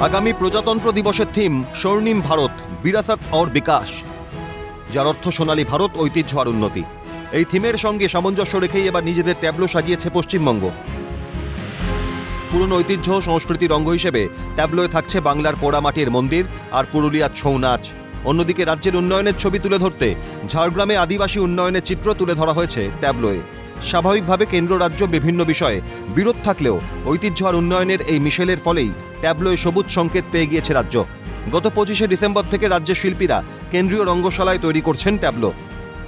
আগামী প্রজাতন্ত্র দিবসের থিম স্বর্ণিম ভারত, বিরাসত और বিকাশ। যার অর্থ সোনালী ভারত, ঐতিহ্য আর উন্নতি। এই থিমের সঙ্গে সামঞ্জস্য রেখেই এবার নিজেদের ট্যাবলো সাজিয়েছে পশ্চিমবঙ্গ। পুরনো ঐতিহ্য সংস্কৃতির অঙ্গ হিসেবে ট্যাবলোয় থাকছে বাংলার পোড়ামাটির মন্দির আর পুরুলিয়ার ছৌ নাচ। অন্যদিকে রাজ্যের উন্নয়নের ছবি তুলে ধরতে ঝাড়গ্রামে আদিবাসী উন্নয়নের চিত্র তুলে ধরা হয়েছে ট্যাবলোয়ে। স্বাভাবিকভাবে কেন্দ্র রাজ্য বিভিন্ন বিষয়ে বিরোধ থাকলেও ঐতিহ্য আর উন্নয়নের এই মিশেলের ফলেই ট্যাবলোয় সবুজ সংকেত পেয়ে গিয়েছে রাজ্য। গত পঁচিশে ডিসেম্বর থেকে রাজ্যের শিল্পীরা কেন্দ্রীয় রঙ্গশালায় তৈরি করছেন ট্যাবলো।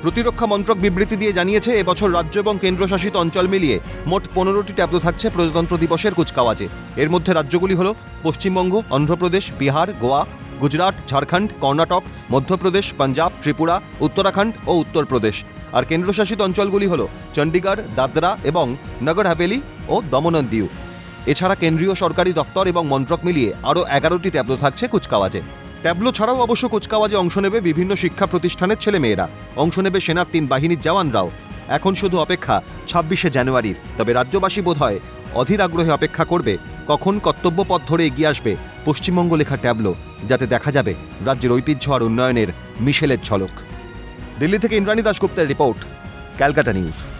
প্রতিরক্ষা মন্ত্রক বিবৃতি দিয়ে জানিয়েছে, এবছর রাজ্য এবং কেন্দ্রশাসিত অঞ্চল মিলিয়ে মোট পনেরোটি ট্যাবলো থাকছে প্রজাতন্ত্র দিবসের কুচকাওয়াজে। এর মধ্যে রাজ্যগুলি হল পশ্চিমবঙ্গ, অন্ধ্রপ্রদেশ, বিহার, গোয়া গুজরাট, ঝাড়খণ্ড, কর্ণাটক, মধ্যপ্রদেশ, পাঞ্জাব, ত্রিপুরা, উত্তরাখণ্ড ও উত্তরপ্রদেশ। আর কেন্দ্রশাসিত অঞ্চলগুলি হল চণ্ডীগড়, দাদরা এবং নগর হাভেলি ও দমন ও দিউ এছাড়া কেন্দ্রীয় সরকারি দফতর এবং মন্ত্রক মিলিয়ে আরও এগারোটি ট্যাবলো থাকছে কুচকাওয়াজে। ট্যাবলো ছাড়াও অবশ্য কুচকাওয়াজে অংশ নেবে বিভিন্ন শিক্ষা প্রতিষ্ঠানের ছেলেমেয়েরা। অংশ নেবে সেনার তিন বাহিনীর জওয়ানরাও। এখন শুধু অপেক্ষা ছাব্বিশে জানুয়ারির। তবে রাজ্যবাসী বোধ হয় অধীর আগ্রহে অপেক্ষা করবে। কখন কর্তব্য পথ ধরে এগিয়ে আসবে পশ্চিমবঙ্গ লেখা ট্যাবলো যাতে দেখা যাবে রাজ্যের ঐতিহ্য আর উন্নয়নের মিশেলের ঝলক। দিল্লি থেকে ইন্দ্রাণী দাশগুপ্তের রিপোর্ট, ক্যালকাটা নিউজ।